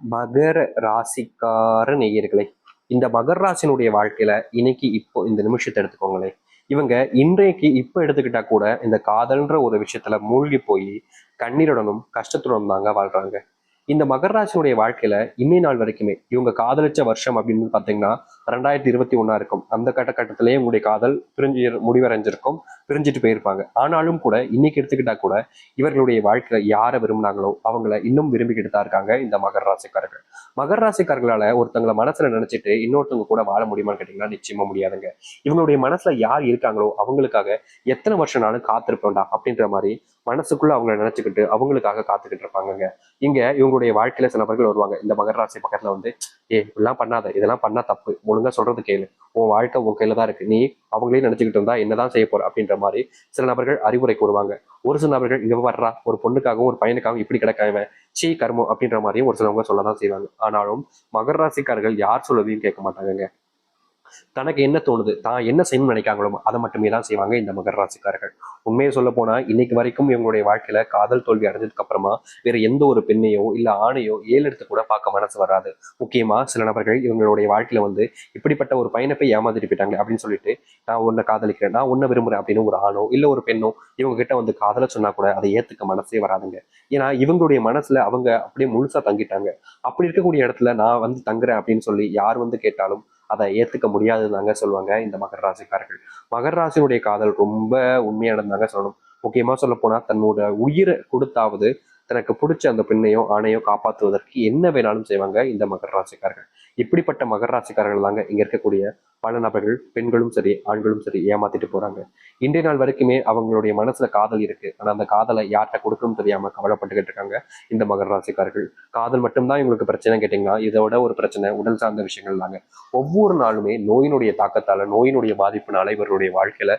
மகர ராசிக்கார நேயர்களே இந்த மகர ராசினுடைய வாழ்க்கையில இன்னைக்கு இப்போ இந்த நிமிஷத்தை எடுத்துக்கோங்களேன். இவங்க இன்றைக்கு இப்போ எடுத்துக்கிட்டா கூட இந்த காதல்ன்ற ஒரு விஷயத்துல மூழ்கி போய் கண்ணீருடனும் கஷ்டத்துடனும் தாங்க வாழ்றாங்க. இந்த மகராசினுடைய வாழ்க்கையில இன்னை நாள் வரைக்குமே இவங்க காதலிச்ச வருஷம் அப்படின்னு பாத்தீங்கன்னா ரெண்டாயிரத்தி இருபத்தி ஒண்ணா இருக்கும். அந்த கட்டக்கட்டத்திலேயே உங்களுடைய காதல் பிரிஞ்சு முடிவடைஞ்சிருக்கும் பிரிஞ்சுட்டு போயிருப்பாங்க. ஆனாலும் கூட இன்னைக்கு எடுத்துக்கிட்டா கூட இவர்களுடைய வாழ்க்கையில யாரை விரும்பினாங்களோ அவங்கள இன்னும் விரும்பிக்கிட்டு தான் இருக்காங்க இந்த மகர ராசிக்காரர்கள். மகர ராசிக்காரர்களால ஒருத்தங்களை மனசுல நினைச்சிட்டு இன்னொருத்தவங்க கூட வாழ முடியுமான்னு கேட்டீங்கன்னா நிச்சயமா முடியாதுங்க. இவங்களுடைய மனசுல யார் இருக்காங்களோ அவங்களுக்காக எத்தனை வருஷம்னாலும் காத்திருப்பேன்டா அப்படின்ற மாதிரி மனசுக்குள்ள அவங்கள நினைச்சுக்கிட்டு அவங்களுக்காக காத்துக்கிட்டு இருப்பாங்கங்க. இங்க இவங்களுடைய வாழ்க்கையில சில நபர்கள் வருவாங்க. இந்த மகர ராசி பக்கத்துல வந்து ஏ இப்படிலாம் பண்ணாத. இதெல்லாம் பண்ணா தப்பு. ஒழுங்கா சொல்றது கேளு. உன் வாழ்க்கை உன் கையில தான் இருக்கு. நீ அவங்களே நினைச்சுக்கிட்டு இருந்தா என்னதான் செய்ய போற? அப்படின்ற மாதிரி சில நபர்கள் அறிவுரை கூறுவாங்க ஒரு சில நபர்கள் இங்க வர்றா. ஒரு பொண்ணுக்காகவும் ஒரு பையனுக்காகவும் இப்படி கிடைக்காம சீ கர்மம் அப்படின்ற மாதிரியும் ஒரு சிலவங்க சொல்லதான் செய்வாங்க. ஆனாலும் மகர ராசிக்காரர்கள் யார் சொல்லதையும் கேட்க மாட்டாங்கங்க. தனக்கு என்ன தோணுது? தான் என்ன செய்யணும்னு நினைக்காங்களோ அதை மட்டுமே தான் செய்வாங்க இந்த மகர ராசிக்காரர்கள் உண்மையை சொல்ல போனா இன்னைக்கு வரைக்கும் இவங்களுடைய வாழ்க்கையில காதல் தோல்வி அடைஞ்சதுக்கு அப்புறமா வேற எந்த ஒரு பெண்ணையோ இல்ல ஆணையோ ஏழெடுத்து கூட பார்க்க மனசு வராது. முக்கியமா சில நபர்கள் இவங்களுடைய வாழ்க்கையில வந்து இப்படிப்பட்ட ஒரு பையனை போய் ஏமாத்திட்டு போயிட்டாங்க அப்படின்னு சொல்லிட்டு நான் உன்னை காதலிக்கிறேன் நான் உன்னை விரும்புறேன் அப்படின்னு ஒரு ஆணோ இல்ல ஒரு பெண்ணோ இவங்க கிட்ட வந்து காதல சொன்னா கூட அதை ஏத்துக்க மனசே வராதுங்க. ஏன்னா இவங்களுடைய மனசுல அவங்க அப்படியே முழுசா தங்கிட்டாங்க. அப்படி இருக்கக்கூடிய இடத்துல நான் வந்து தங்குறேன் அப்படின்னு சொல்லி யார் வந்து கேட்டாலும் அதை ஏத்துக்க முடியாதுதாங்க சொல்லுவாங்க இந்த மகர ராசிக்காரர்கள். மகர ராசினுடைய காதல் ரொம்ப உண்மையானதாங்க சொல்லணும். முக்கியமா சொல்ல போனா தன்னோட உயிரை கொடுத்தாவது தனக்கு பிடிச்ச அந்த பெண்ணையோ ஆணையோ காப்பாற்றுவதற்கு என்ன வேணாலும் செய்வாங்க இந்த மகர ராசிக்காரர்கள். இப்படிப்பட்ட மகர ராசிக்காரர்கள் தாங்க இங்க இருக்கக்கூடிய பல நபர்கள் பெண்களும் சரி ஆண்களும் சரி ஏமாத்திட்டு போறாங்க. இன்றைய நாள் வரைக்குமே அவங்களுடைய மனசுல காதல் இருக்கு. ஆனா அந்த காதலை யார்கிட்ட கொடுக்கணும்னு தெரியாம கவலைப்பட்டுக்கிட்டு இருக்காங்க இந்த மகர ராசிக்காரர்கள். காதல் மட்டும்தான் இவங்களுக்கு பிரச்சனை கேட்டீங்கன்னா இதோட ஒரு பிரச்சனை உடல் சார்ந்த விஷயங்கள் தாங்க. ஒவ்வொரு நாளுமே நோயினுடைய தாக்கத்தால நோயினுடைய பாதிப்புனால இவருடைய வாழ்க்கையில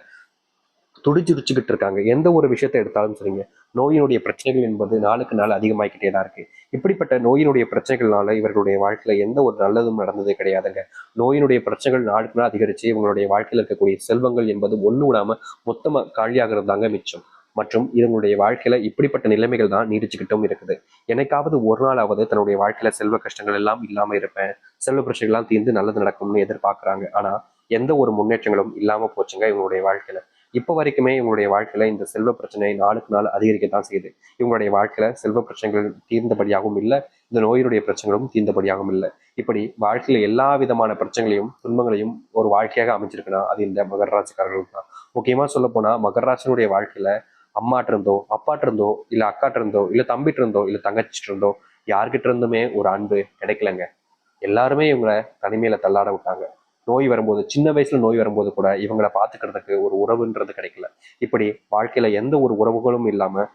துடிச்சுடிச்சுக்கிட்டு இருக்காங்க. எந்த ஒரு விஷயத்தை எடுத்தாலும் சரிங்க. நோயினுடைய பிரச்சனைகள் என்பது நாளுக்கு நாள் அதிகமாகிக்கிட்டே தான் இருக்கு. இப்படிப்பட்ட நோயினுடைய பிரச்சனைகள்னால இவர்களுடைய வாழ்க்கையில எந்த ஒரு நல்லதும் நடந்ததே கிடையாதுங்க. நோயினுடைய பிரச்சனைகள் நாளுக்கு நாள் அதிகரிச்சு இவங்களுடைய வாழ்க்கையில் இருக்கக்கூடிய செல்வங்கள் என்பது ஒன்று விடாம மொத்தமா காலியாகிறது தாங்க மிச்சம். மற்றும் இவங்களுடைய வாழ்க்கையில இப்படிப்பட்ட நிலைமைகள் தான் நீடிச்சுக்கிட்டும் இருக்குது. எனக்காவது ஒரு நாளாவது தன்னுடைய வாழ்க்கையில செல்வ கஷ்டங்கள் எல்லாம் இல்லாம இருப்பேன். செல்வ பிரச்சனைகள்லாம் தீர்ந்து நல்லது நடக்கும்னு எதிர்பார்க்கறாங்க. ஆனா எந்த ஒரு முன்னேற்றங்களும் இல்லாம போச்சுங்க இவங்களுடைய வாழ்க்கையில. இப்போ வரைக்குமே இவங்களுடைய வாழ்க்கையில இந்த செல்வ பிரச்சனை நாளுக்கு நாள் அதிகரிக்கத்தான் செய்யுது. இவங்களுடைய வாழ்க்கையில செல்வ பிரச்சனைகள் தீர்ந்தபடியாகவும் இல்லை இந்த நோயினுடைய பிரச்சனைகளும் தீர்ந்தபடியாகவும் இல்லை. இப்படி வாழ்க்கையில எல்லா விதமான பிரச்சனைகளையும் துன்பங்களையும் ஒரு வாழ்க்கையாக அமைச்சிருக்குன்னா அது இந்த மகர தான். முக்கியமா சொல்ல போனா மகர ராசினுடைய வாழ்க்கையில அம்மாட்ட இருந்தோ அப்பாட்ட இருந்தோ இல்ல அக்காட்ட இருந்தோ இல்ல தம்பிட்டு இருந்தோ இல்ல தங்கச்சிட்டு இருந்தோ யார்கிட்ட இருந்துமே ஒரு அன்பு கிடைக்கலங்க. எல்லாருமே இவங்களை தனிமையில தள்ளாட விட்டாங்க. நோய் வரும்போது சின்ன வயசுல நோய் வரும்போது கூட இவங்களை பார்த்துக்கிறதுக்கு ஒரு உறவுன்றது கிடைக்கல. இப்படி வாழ்க்கையில எந்த ஒரு உறவுகளும் இல்லாம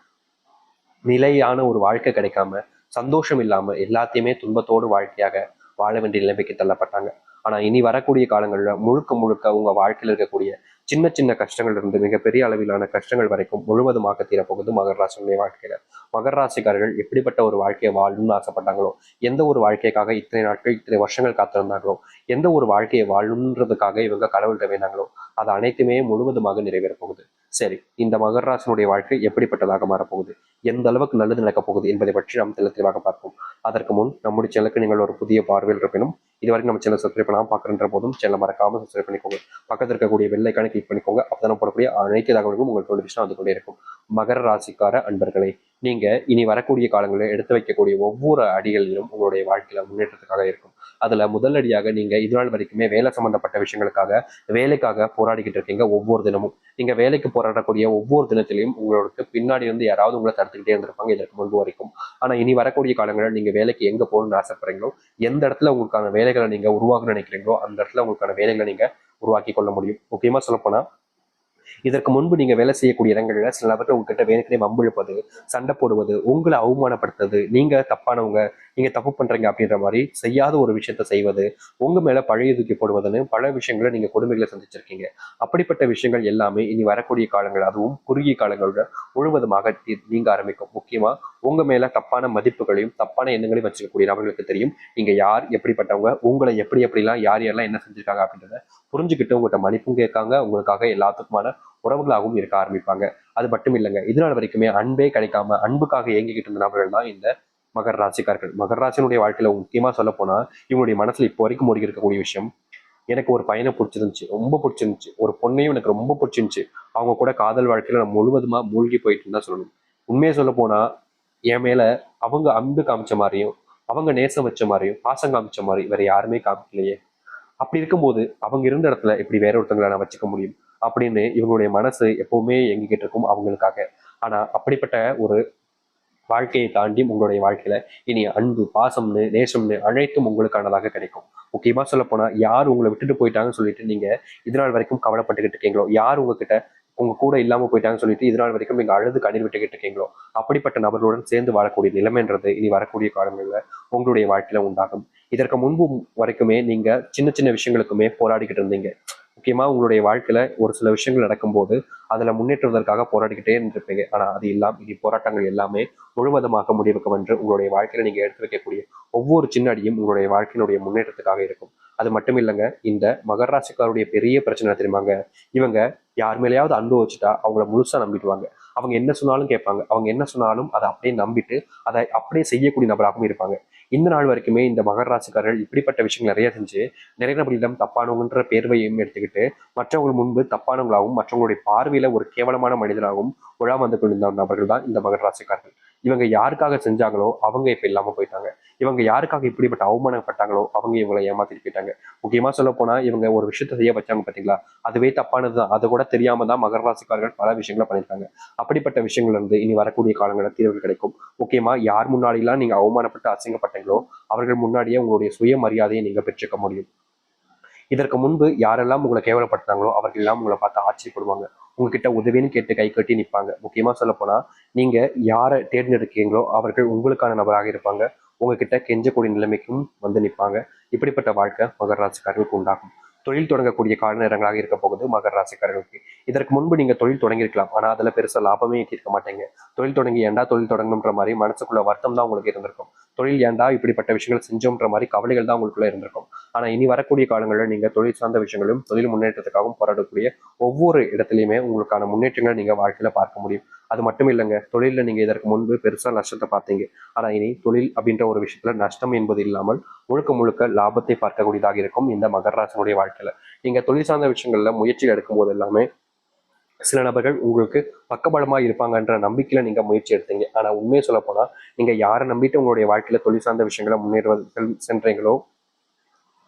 நிலையான ஒரு வாழ்க்கை கிடைக்காம சந்தோஷம் இல்லாம எல்லாத்தையுமே துன்பத்தோடு வாழ்க்கையாக வாழ வேண்டிய நிலைமைக்கு தள்ளப்பட்டாங்க. ஆனா இனி வரக்கூடிய காலங்களில் முழுக்க முழுக்க உங்க வாழ்க்கையில் இருக்கக்கூடிய சின்ன சின்ன கஷ்டங்கள் இருந்து மிகப்பெரிய அளவிலான கஷ்டங்கள் வரைக்கும் முழுவதுமாக தீரப்போகுது மகர ராசியுடைய வாழ்க்கையில. மகர ராசிக்காரர்கள் எப்படிப்பட்ட ஒரு வாழ்க்கையை வாழணும்னு ஆசைப்பட்டாங்களோ எந்த ஒரு வாழ்க்கைக்காக இத்தனை நாட்கள் இத்தனை வருஷங்கள் காத்திருந்தாங்களோ எந்த ஒரு வாழ்க்கையை வாழணுன்றதுக்காக இவங்க கடவுள்கிட்ட வேணாங்களோ அது அனைத்துமே முழுவதுமாக நிறைவேற போகுது சரி இந்த மகராசனுடைய வாழ்க்கை எப்படிப்பட்டதாக மாறப்போகுது? எந்த அளவுக்கு நல்லது நடக்கப் போகுது என்பதை பற்றி நாம் தெல்ல தெளிவாக பார்ப்போம். அதற்கு முன் நம்முடைய சேனலுக்கு நீங்கள் ஒரு புதிய பார்வையில் இருப்பினும் இதுவரைக்கும் நம்ம சேனல் சப்ஸ்கிரைப் பண்ணாமல் பார்க்குற போதும் சேனல் மறக்காமல் சப்ஸ்கிரைப் பண்ணிக்கோங்க. பக்கத்தில் இருக்கக்கூடிய வெள்ளைக்கான கிளிக் பண்ணிக்கோங்க. அப்பதான் போடக்கூடிய அனைத்து தகவல்களும் உங்களுக்கு நோட்டிஃபிகேஷன் வந்து கொண்டே இருக்கும். மகர ராசிக்கார அன்பர்களே நீங்கள் இனி வரக்கூடிய காலங்களில் எடுத்து வைக்கக்கூடிய ஒவ்வொரு அடிகளிலும் உங்களுடைய வாழ்க்கையில் முன்னேற்றத்துக்காக இருக்கும். அதுல முதலடியாக நீங்கள் நீங்க நாள் வரைக்குமே வேலை சம்பந்தப்பட்ட விஷயங்களுக்காக வேலைக்காக போராடிக்கிட்டு இருக்கீங்க ஒவ்வொரு தினமும். நீங்க வேலைக்கு போராடக்கூடிய ஒவ்வொரு தினத்திலையும் உங்களுக்கு பின்னாடி வந்து யாராவது உங்களை தடுத்துக்கிட்டே இருந்திருப்பாங்க இதற்கு முன்பு வரைக்கும். ஆனா இனி வரக்கூடிய காலங்களில் நீங்க வேலைக்கு எங்க போகணும்னு ஆசைப்படுறீங்களோ எந்த இடத்துல உங்களுக்கான வேலைகளை நீங்க உருவாக்க நினைக்கிறீங்களோ அந்த இடத்துல உங்களுக்கான வேலைகளை நீங்க உருவாக்கி கொள்ள முடியும். முக்கியமா சொல்லப்போனால் இதற்கு முன்பு நீங்க வேலை செய்யக்கூடிய இடங்கள்ல சில நபர்கள் உங்ககிட்ட வேணுக்கனே வம்பிழுப்பது சண்டை போடுவது உங்களை அவமானப்படுத்துறது நீங்க தப்பானவங்க நீங்க தப்பு பண்றீங்க அப்படின்ற மாதிரி செய்யாத ஒரு விஷயத்த செய்வது உங்க மேல பழைய தூக்கி போடுவதுன்னு பல விஷயங்களை நீங்க கொடுமைகளை சந்திச்சிருக்கீங்க. அப்படிப்பட்ட விஷயங்கள் எல்லாமே இனி வரக்கூடிய காலங்கள் அதுவும் குறுகிய காலங்களோட முழுவதுமாக நீங்க ஆரம்பிக்கும். முக்கியமா உங்க மேல தப்பான மதிப்புகளையும் தப்பான எண்ணங்களையும் வச்சுக்கக்கூடிய நபர்களுக்கு தெரியும் நீங்க யார் எப்படிப்பட்டவங்க உங்களை எப்படி எப்படிலாம் யார் யாரெல்லாம் என்ன செஞ்சிருக்காங்க அப்படின்றத புரிஞ்சுக்கிட்டு உங்கள்கிட்ட மன்னிப்பும் கேட்காங்க. உங்களுக்காக எல்லாத்துக்குமான உறவுகளாகவும் இருக்க ஆரம்பிப்பாங்க. அது மட்டும் இல்லைங்க. இதனால் வரைக்குமே அன்பே கிடைக்காம அன்புக்காக இயங்கிக்கிட்டு இருந்த நபர்கள் தான் இந்த மகர ராசிக்காரர்கள். மகர ராசினுடைய வாழ்க்கையில முக்கியமா சொல்ல போனா இவங்களுடைய மனசுல இப்போ வரைக்கும் மூடி இருக்கக்கூடிய விஷயம் எனக்கு ஒரு பையனை பிடிச்சிருந்துச்சு ரொம்ப பிடிச்சிருந்துச்சு ஒரு பொண்ணையும் எனக்கு ரொம்ப பிடிச்சிருந்துச்சு அவங்க கூட காதல் வாழ்க்கையில நான் முழுவதுமா மூழ்கி போயிட்டு தான் சொல்லணும். உண்மையை சொல்ல போனா என் மேல அவங்க அன்பு காமிச்ச மாதிரியும் அவங்க நேசம் வச்ச மாதிரியும் பாசம் காமிச்ச மாதிரி வேற யாருமே காமிக்கலையே. அப்படி இருக்கும்போது அவங்க இருந்த இடத்துல இப்படி வேற ஒருத்தங்களை நான் வச்சுக்க முடியும். அப்படின்னு இவங்களுடைய மனசு எப்பவுமே எங்கிக்கிட்டு இருக்கும் அவங்களுக்காக. ஆனா அப்படிப்பட்ட ஒரு வாழ்க்கையை தாண்டி உங்களுடைய வாழ்க்கையில இனி அன்பு பாசம்னு நேசம்னு அனைத்தும் உங்களுக்கானதாக கிடைக்கும். முக்கியமா சொல்ல போனா யார் உங்களை விட்டுட்டு போயிட்டாங்கன்னு சொல்லிட்டு நீங்க இதனால் வரைக்கும் கவலைப்பட்டுக்கிட்டு இருக்கீங்களோ யார் உங்ககிட்ட உங்க கூட இல்லாம போயிட்டாங்கன்னு சொல்லிட்டு இதனால் வரைக்கும் நீங்க அழுது கண்ணீர் விட்டுக்கிட்டு இருக்கீங்களோ அப்படிப்பட்ட நபர்களுடன் சேர்ந்து வாழக்கூடிய நிலைமைன்றது இனி வரக்கூடிய காலங்களில் உங்களுடைய வாழ்க்கையில உண்டாகும். இதற்கு முன்பு வரைக்குமே நீங்க சின்ன சின்ன விஷயங்களுக்குமே போராடிக்கிட்டு இருந்தீங்க. முக்கியமாக உங்களுடைய வாழ்க்கையில் ஒரு சில விஷயங்கள் நடக்கும்போது அதில் முன்னேற்றுவதற்காக போராடிக்கிட்டே இருந்திருப்பீங்க. ஆனால் அது எல்லாம் இனி போராட்டங்கள் எல்லாமே முழுவதமாக முடிவுக்கும் என்று உங்களுடைய வாழ்க்கையில் நீங்கள் எடுத்து வைக்கக்கூடிய ஒவ்வொரு சின்ன அடியும் உங்களுடைய வாழ்க்கையினுடைய முன்னேற்றத்துக்காக இருக்கும். அது மட்டும் இல்லைங்க இந்த மகர ராசிக்காருடைய பெரிய பிரச்சனை தெரியுமாங்க? இவங்க யார் மேலேயாவது அன்பு வச்சுட்டா அவங்கள முழுசாக நம்பிடுவாங்க. அவங்க என்ன சொன்னாலும் கேட்பாங்க. அவங்க என்ன சொன்னாலும் அதை அப்படியே நம்பிட்டு அதை அப்படியே செய்யக்கூடிய நபராகவும் இருப்பாங்க. இந்த நாள் வரைக்குமே இந்த மகர ராசிக்காரர்கள் இப்படிப்பட்ட விஷயங்கள் நிறைய செஞ்சு நிறைய நபர்களிடம் தப்பானவங்கன்ற பேர்வையும் எடுத்துக்கிட்டு மற்றவங்க முன்பு தப்பானவங்களாகவும் மற்றவங்களுடைய பார்வையில ஒரு கேவலமான மனிதனாகவும் உழா வந்து கொண்டிருந்த நபர்கள் தான் இந்த மகர ராசிக்காரர்கள். இவங்க யாருக்காக செஞ்சாங்களோ அவங்க இப்போ இல்லாமல் போயிட்டாங்க. இவங்க யாருக்காக இப்படிப்பட்ட அவமானப்பட்டாங்களோ அவங்க இவங்களை ஏமாத்திட்டு போயிட்டாங்க. முக்கியமா சொல்ல போனா இவங்க ஒரு விஷயத்த செய்ய வச்சாங்க பாத்தீங்களா? அதுவே தப்பானது தான் அதை கூட தெரியாம தான் மகர ராசிக்காரர்கள் பல விஷயங்களை பண்ணியிருக்காங்க. அப்படிப்பட்ட விஷயங்கள்ல இருந்து இனி வரக்கூடிய காலங்களில் தீர்வு கிடைக்கும். முக்கியமா யார் முன்னாடிலாம் நீங்க அவமானப்பட்டு அசிங்கப்பட்டீங்களோ அவர்கள் முன்னாடியே உங்களுடைய சுயமரியாதையை நீங்க பெற்றுக்க முடியும். இதற்கு முன்பு யாரெல்லாம் உங்களை கேவலப்படுத்துறாங்களோ அவர்கள் எல்லாம் உங்களை பார்த்து ஆச்சரியப்படுவாங்க. உங்ககிட்ட உதவின்னு கேட்டு கை கட்டி நிற்பாங்க முக்கியமாக சொல்ல போனால் நீங்கள் யாரை தேர்ந்தெடுக்கீங்களோ அவர்கள் உங்களுக்கான நபராக இருப்பாங்க. உங்ககிட்ட கெஞ்சக்கூடிய நிலைமைக்கும் வந்து நிற்பாங்க இப்படிப்பட்ட வாழ்க்கை மகர ராசிக்காரர்களுக்கு உண்டாகும். தொழில் தொடங்கக்கூடிய கால நேரங்களாக இருக்க போகுது மகர ராசிக்காரர்களுக்கு. இதற்கு முன்பு நீங்கள் தொழில் தொடங்கியிருக்கலாம். ஆனால் அதில் பெருசாக லாபமே ஈட்டியிருக்க மாட்டீங்க. தொழில் தொடங்கி ஏண்டா தொழில் தொடங்கணுன்ற மாதிரி மனசுக்குள்ள வருத்தம் தான் உங்களுக்கு இருந்திருக்கும். தொழில் ஏன்டா இப்படிப்பட்ட விஷயங்கள் செஞ்சோன்ற மாதிரி கவலைகள் தான் உங்களுக்குள்ள இருந்திருக்கும். ஆனா இனி வரக்கூடிய காலங்களில் நீங்க தொழில் சார்ந்த விஷயங்களும் தொழில் முன்னேற்றத்துக்காகவும் போராடக்கூடிய ஒவ்வொரு இடத்துலையுமே உங்களுக்கான முன்னேற்றங்களை நீங்க வாழ்க்கையில பார்க்க முடியும். அது மட்டும் இல்லைங்க தொழில நீங்க இதற்கு முன்பு பெருசா நஷ்டத்தை பார்த்தீங்க. ஆனா இனி தொழில் அப்படின்ற ஒரு விஷயத்துல நஷ்டம் என்பது இல்லாமல் முழுக்க முழுக்க லாபத்தை பார்க்கக்கூடியதாக இருக்கும் இந்த மகராசனுடைய வாழ்க்கையில் வாழ்க்கையில. நீங்க தொழில் சார்ந்த விஷயங்கள்ல முயற்சி எடுக்கும் போது எல்லாமே சில நபர்கள் உங்களுக்கு பக்கபலமாக இருப்பாங்கன்ற நம்பிக்கையில் நீங்கள் முயற்சி எடுத்தீங்க. ஆனால் உண்மையை சொல்ல போனால் நீங்கள் யாரை நம்பிட்டு உங்களுடைய வாழ்க்கையில் தொழில் சார்ந்த விஷயங்களை முன்னேறுவது சென்றீங்களோ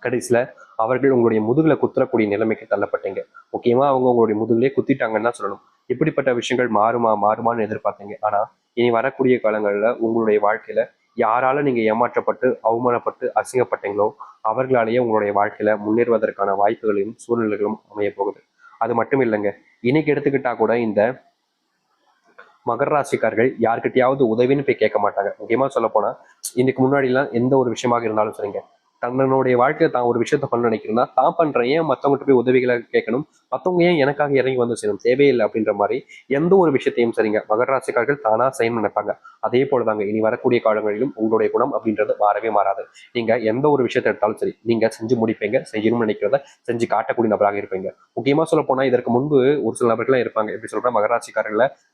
கடைசியில் அவர்கள் உங்களுடைய முதுகில் குத்துறக்கூடிய நிலைமைக்கு தள்ளப்பட்டீங்க. முக்கியமாக அவங்க உங்களுடைய முதுகிலே குத்திட்டாங்கன்னு தான் சொல்லணும். இப்படிப்பட்ட விஷயங்கள் மாறுமா மாறுமான்னு எதிர்பார்த்தீங்க. ஆனால் இனி வரக்கூடிய காலங்களில் உங்களுடைய வாழ்க்கையில் யாரால நீங்கள் ஏமாற்றப்பட்டு அவமானப்பட்டு அசிங்கப்பட்டீங்களோ அவர்களாலேயே உங்களுடைய வாழ்க்கையில் முன்னேறுவதற்கான வாய்ப்புகளையும் சூழ்நிலைகளும் அமைய போகுது. அது மட்டும் இல்லைங்க இன்னைக்கு எடுத்துக்கிட்டா கூட இந்த மகர ராசிக்காரர்கள் யார்கிட்டயாவது உதவின்னு போய் கேட்க மாட்டாங்க. முக்கியமா சொல்ல போனா இன்னைக்கு முன்னாடி எல்லாம் எந்த ஒரு விஷயமாக இருந்தாலும் சரிங்க. தன்னுடைய வாழ்க்கையில் தான் ஒரு விஷயத்த பண்ண நினைக்கிறேன்னா தான் பண்ணுறேன் ஏன் மற்றவங்ககிட்ட போய் உதவிகளை கேட்கணும்? மற்றவங்க ஏன் எனக்காக இறங்கி வந்து செய்யணும் தேவையில்லை அப்படின்ற மாதிரி எந்த ஒரு விஷயத்தையும் சரிங்க மகராசிக்காரர்கள் தானாக செய்யணும்னு நினைப்பாங்க. அதே போலதாங்க இனி வரக்கூடிய காலங்களிலும் உங்களுடைய குணம் அப்படின்றது மாறவே மாறாது. நீங்கள் எந்த ஒரு விஷயத்தை எடுத்தாலும் சரி நீங்கள் செஞ்சு முடிப்பீங்க செய்யணும்னு நினைக்கிறத செஞ்சு காட்டக்கூடிய நபராக இருப்பீங்க. முக்கியமாக சொல்ல போனால் இதற்கு முன்பு ஒரு சில நபர்கள்லாம் இருப்பாங்க. எப்படி சொல்கிறேன் மகர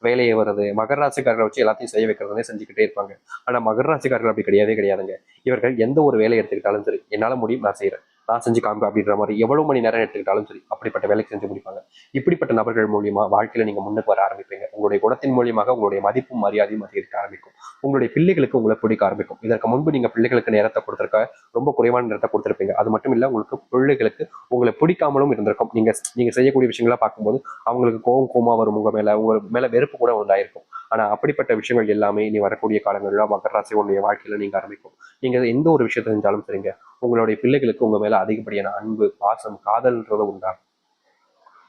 வேலையை வருது. மகராசிக்காரர்களை வச்சு எல்லாத்தையும் செய்ய வைக்கிறதே செஞ்சுக்கிட்டே இருப்பாங்க. ஆனால் மகராசிக்காரர்கள் அப்படி கிடையவே கிடையாதுங்க. இவர்கள் எந்த ஒரு வேலையை எடுத்துக்கிட்டாலும் சரி என்னால் முடியும் நான் செய்கிறேன் நான் செஞ்சு காமிப்பேன் அப்படின்ற மாதிரி எவ்வளோ மணி நேரம் எடுத்துக்கிட்டாலும் சரி அப்படிப்பட்ட வேலைக்கு செஞ்சு முடிப்பாங்க. இப்படிப்பட்ட நபர்கள் மூலியமா வாழ்க்கையில் நீங்கள் முன்னுக்கு வர ஆரம்பிப்பீங்க. உங்களுடைய குணத்தின் மூலியமாக உங்களுடைய மதிப்பும் மரியாதையும் அதிகரிக்க ஆரம்பிக்கும். உங்களுடைய பிள்ளைகளுக்கு உங்களை பிடிக்க ஆரம்பிக்கும். இதற்கு முன்பு நீங்கள் பிள்ளைகளுக்கு நேரத்தை கொடுத்துருக்க ரொம்ப குறைவான நேரத்தை கொடுத்துருப்பீங்க. அது மட்டும் இல்லை உங்களுக்கு பிள்ளைகளுக்கு உங்களை பிடிக்காமலும் இருந்திருக்கும். நீங்கள் நீங்கள் செய்யக்கூடிய விஷயங்களா பார்க்கும்போது அவங்களுக்கு கோவம் கோமா வரும் உங்கள் மேலே. உங்கள் மேலே வெறுப்பு கூட உண்டாயிருக்கும். ஆனா அப்படிப்பட்ட விஷயங்கள் எல்லாமே இனி வரக்கூடிய காலங்களில் மகர ராசிகளுடைய வாழ்க்கையில நீங்க ஆரம்பிக்கும். நீங்க எந்த ஒரு விஷயத்த செஞ்சாலும் சரிங்க. உங்களுடைய பிள்ளைகளுக்கு உங்க மேல அதிகப்படியான அன்பு பாசம் காதல்ன்றது உண்டாகும்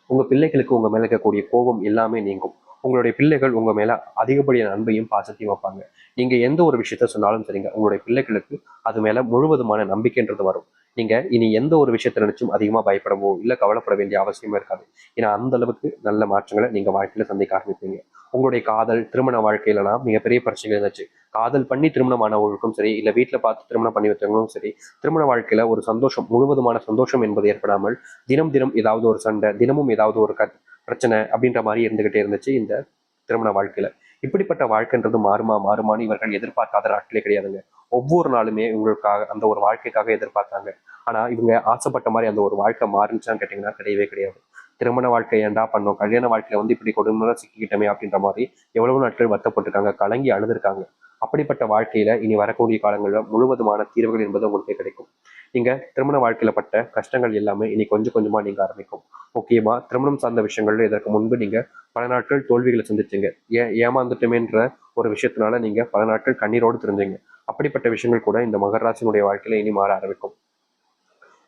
உங்க பிள்ளைகளுக்கு உங்க மேல இருக்கக்கூடிய கோபம் எல்லாமே நீங்கும். உங்களுடைய பிள்ளைகள் உங்கள் மேலே அதிகப்படியான அன்பையும் பாசத்தையும் வைப்பாங்க. நீங்கள் எந்த ஒரு விஷயத்த சொன்னாலும் சரிங்க உங்களுடைய பிள்ளைகளுக்கு அது மேலே முழுவதுமான நம்பிக்கைன்றது வரும். நீங்க இனி எந்த ஒரு விஷயத்தை நினைச்சும் அதிகமா பயப்படவோ இல்லை கவலைப்பட வேண்டிய அவசியமே இருக்காது. ஏன்னா அந்த அளவுக்கு நல்ல மாற்றங்களை நீங்க வாழ்க்கையில சந்திக்க ஆரம்பிப்பீங்க. உங்களுடைய காதல் திருமண வாழ்க்கையிலலாம் மிகப்பெரிய பிரச்சனைகள் இருந்துச்சு. காதல் பண்ணி திருமணமானவர்களுக்கும் சரி இல்லை வீட்டில் பார்த்து திருமணம் பண்ணி வச்சவங்களும் சரி திருமண வாழ்க்கையில ஒரு சந்தோஷம் முழுவதுமான சந்தோஷம் என்பது ஏற்படாமல் தினம் தினம் ஏதாவது ஒரு சண்டை தினமும் ஏதாவது ஒரு க பிரச்சனை அப்படின்ற மாதிரி இருந்துகிட்டே இருந்துச்சு இந்த திருமண வாழ்க்கையில. இப்படிப்பட்ட வாழ்க்கைன்றது மாறுமா மாறுமான்னு இவர்கள் எதிர்பார்க்காத நாட்களே கிடையாதுங்க. ஒவ்வொரு நாளுமே இவங்களுக்காக அந்த ஒரு வாழ்க்கைக்காக எதிர்பார்த்தாங்க. ஆனா இவங்க ஆசைப்பட்ட மாதிரி அந்த ஒரு வாழ்க்கை மாறுச்சான்னு கேட்டீங்கன்னா கிடையவே கிடையாது. திருமண வாழ்க்கை ஏண்டா பண்ணோம்? கல்யாண வாழ்க்கையில வந்து இப்படி கொடுமுறை சிக்கிக்கிட்டோமே அப்படின்ற மாதிரி எவ்வளவு நாட்கள் வருத்தப்பட்டிருக்காங்க கலங்கி அழுதுருக்காங்க. அப்படிப்பட்ட வாழ்க்கையில இனி வரக்கூடிய காலங்களில் முழுவதுமான தீர்வுகள் என்பது உங்களுக்கு கிடைக்கும். நீங்க திருமண வாழ்க்கையில பட்ட கஷ்டங்கள் எல்லாமே இனி கொஞ்சம் கொஞ்சமா நீங்க ஆரம்பிக்கும். முக்கியமாக திருமணம் சார்ந்த விஷயங்கள்ல இதற்கு முன்பு நீங்கள் பல நாட்கள் தோல்விகளை சந்திச்சீங்க. ஏ ஏமாந்துட்டுமேன்ற ஒரு விஷயத்தினால நீங்கள் பல நாட்கள் கண்ணீரோடு தெரிஞ்சீங்க அப்படிப்பட்ட விஷயங்கள் கூட இந்த மகர ராசினுடைய வாழ்க்கையில இனி மாற ஆரம்பிக்கும்.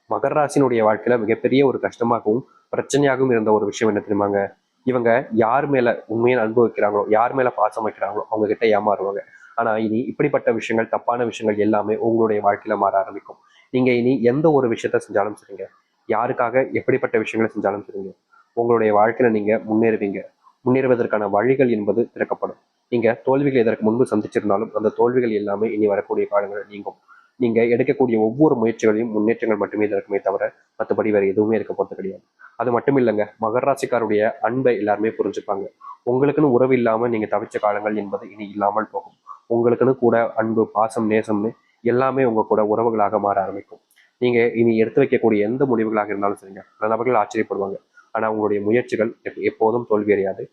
மகர ராசினுடைய வாழ்க்கையில மிகப்பெரிய ஒரு கஷ்டமாகவும் பிரச்சனையாகவும் இருந்த ஒரு விஷயம் என்ன தெரியுமாங்க? இவங்க யார் மேல உண்மையை அனுபவிக்கிறாங்களோ யார் மேல பாசம் வைக்கிறாங்களோ அவங்க கிட்ட ஏமாறுவாங்க. ஆனா இனி இப்படிப்பட்ட விஷயங்கள் தப்பான விஷயங்கள் எல்லாமே உங்களுடைய வாழ்க்கையில மாற ஆரம்பிக்கும். நீங்க இனி எந்த ஒரு விஷயத்த செஞ்சாலும் சரிங்க. யாருக்காக எப்படிப்பட்ட விஷயங்களை செஞ்சாலும் சரிங்க. உங்களுடைய வாழ்க்கையில நீங்க முன்னேறுவீங்க. முன்னேறுவதற்கான வழிகள் என்பது திறக்கப்படும். நீங்க தோல்விகள் இதற்கு முன்பு சந்திச்சிருந்தாலும் அந்த தோல்விகள் எல்லாமே இனி வரக்கூடிய காலங்களில் நீங்கும். நீங்க எடுக்கக்கூடிய ஒவ்வொரு முயற்சிகளையும் முன்னேற்றங்கள் மட்டுமே இருக்குமே தவிர மற்றபடி வேற எதுவுமே இருக்க போறது கிடையாது. அது மட்டும் இல்லைங்க மகர ராசிக்காருடைய அன்பை எல்லாருமே புரிஞ்சுப்பாங்க. உங்களுக்குன்னு உறவு இல்லாம நீங்க தவிச்ச காலங்கள் என்பது இனி இல்லாமல் போகும். உங்களுக்குன்னு கூட அன்பு பாசம் நேசம்னு எல்லாமே உங்க கூட உறவுகளாக மாற ஆரம்பிக்கும். நீங்க இனி எடுத்து வைக்கக்கூடிய எந்த முடிவுகளாக இருந்தாலும் சரிங்க. பல நபர்கள் ஆச்சரியப்படுவாங்க. ஆனா உங்களுடைய முயற்சிகள் எப்- எப்போதும் தோல்வியடையாது.